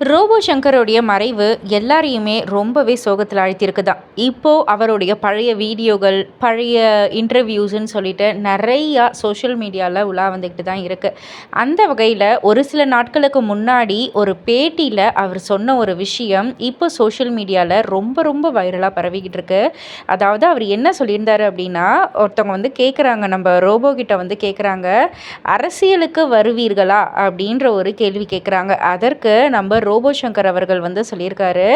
Robot சங்கருடைய மறைவு எல்லாரையுமே ரொம்பவே சோகத்தில் அழுத்தியிருக்குதான் இப்போது அவருடைய பழைய வீடியோகள் பழைய இன்டர்வியூஸ்ன்னு சொல்லிட்டு நிறையா சோஷியல் மீடியாவில் உலா வந்துக்கிட்டு தான் இருக்குது அந்த வகையில் ஒரு சில நாட்களுக்கு முன்னாடி ஒரு பேட்டியில் அவர் சொன்ன ஒரு விஷயம் இப்போ சோஷியல் மீடியாவில் ரொம்ப ரொம்ப வைரலாக பரவிக்கிட்டு இருக்கு. அதாவது அவர் என்ன சொல்லியிருந்தார் அப்படின்னா ஒருத்தவங்க வந்து கேட்குறாங்க நம்ம ரோபோ கிட்ட வந்து கேட்குறாங்க அரசியலுக்கு வருவீர்களா? அப்படின்ற ஒரு கேள்வி கேட்குறாங்க அதற்கு நம்ம ரோபோ சங்கர் அவர்கள் வந்து சொல்லியிருக்காரு.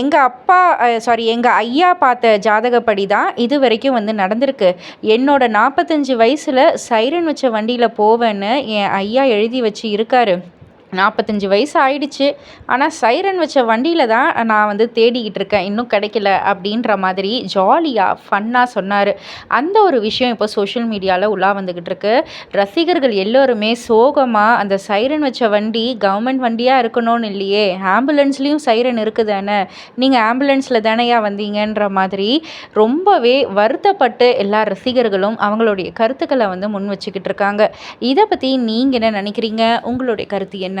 எங்கள் அப்பா சாரி எங்கள் ஐயா பார்த்த ஜாதகப்படி தான் இது வரைக்கும் வந்து நடந்திருக்கு. என்னோட நாற்பத்தஞ்சு வயசில் சைரன் வச்ச வண்டியில் போவேன்னு என் ஐயா எழுதி வச்சு இருக்காரு. நாற்பத்தஞ்சு வயசு ஆயிடுச்சு. ஆனால் சைரன் வச்ச வண்டியில் தான் நான் வந்து தேடிக்கிட்டு இருக்கேன். இன்னும் கிடைக்கல அப்படின்ற மாதிரி ஜாலியாக ஃபன்னாக சொன்னார். அந்த ஒரு விஷயம் இப்போ சோஷியல் மீடியாவில் உள்ளா வந்துக்கிட்டு இருக்கு. ரசிகர்கள் எல்லோருமே சோகமாக அந்த சைரன் வச்ச வண்டி கவர்மெண்ட் வண்டியாக இருக்கணும்னு இல்லையே. ஆம்புலன்ஸ்லேயும் சைரன் இருக்குதானே? நீங்கள் ஆம்புலன்ஸில் தானையா வந்தீங்கன்ற மாதிரி ரொம்பவே வருத்தப்பட்டு எல்லா ரசிகர்களும் அவங்களுடைய கருத்துக்களை வந்து முன் வச்சுக்கிட்டு இருக்காங்க. இதை பற்றி நீங்கள் என்ன நினைக்கிறீங்க? உங்களுடைய கருத்து என்ன?